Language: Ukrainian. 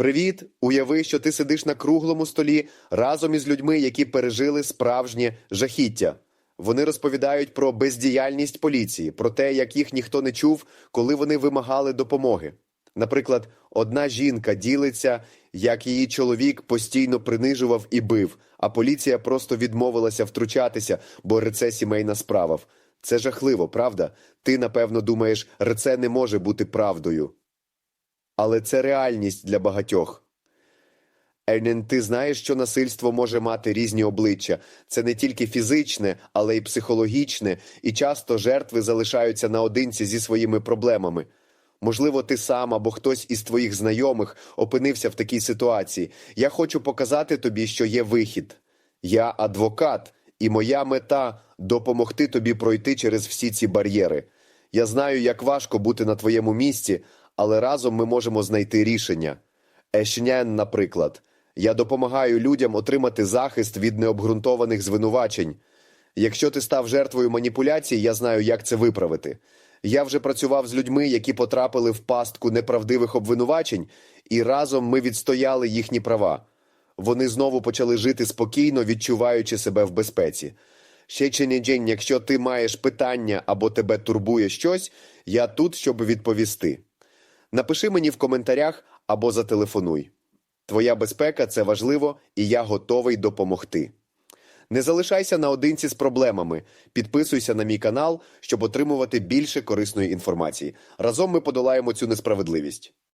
Привіт! Уяви, що ти сидиш на круглому столі разом із людьми, які пережили справжнє жахіття. Вони розповідають про бездіяльність поліції, про те, як їх ніхто не чув, коли вони вимагали допомоги. Наприклад, одна жінка ділиться, як її чоловік постійно принижував і бив, а поліція просто відмовилася втручатися, бо реце сімейна справа. Це жахливо, правда? Ти, напевно, думаєш, реце не може бути правдою. Але це реальність для багатьох. Ернен, ти знаєш, що насильство може мати різні обличчя. Це не тільки фізичне, але й психологічне, і часто жертви залишаються наодинці зі своїми проблемами. Можливо, ти сам або хтось із твоїх знайомих опинився в такій ситуації. Я хочу показати тобі, що є вихід. Я адвокат, і моя мета допомогти тобі пройти через всі ці бар'єри. Я знаю, як важко бути на твоєму місці, але разом ми можемо знайти рішення. Ешнен, наприклад, я допомагаю людям отримати захист від необґрунтованих звинувачень. Якщо ти став жертвою маніпуляцій, я знаю, як це виправити. Я вже працював з людьми, які потрапили в пастку неправдивих обвинувачень, і разом ми відстояли їхні права. Вони знову почали жити спокійно, відчуваючи себе в безпеці. Ще чи не якщо ти маєш питання або тебе турбує щось, я тут, щоб відповісти. Напиши мені в коментарях або зателефонуй. Твоя безпека це важливо, і я готовий допомогти. Не залишайся наодинці з проблемами. Підписуйся на мій канал, щоб отримувати більше корисної інформації. Разом ми подолаємо цю несправедливість.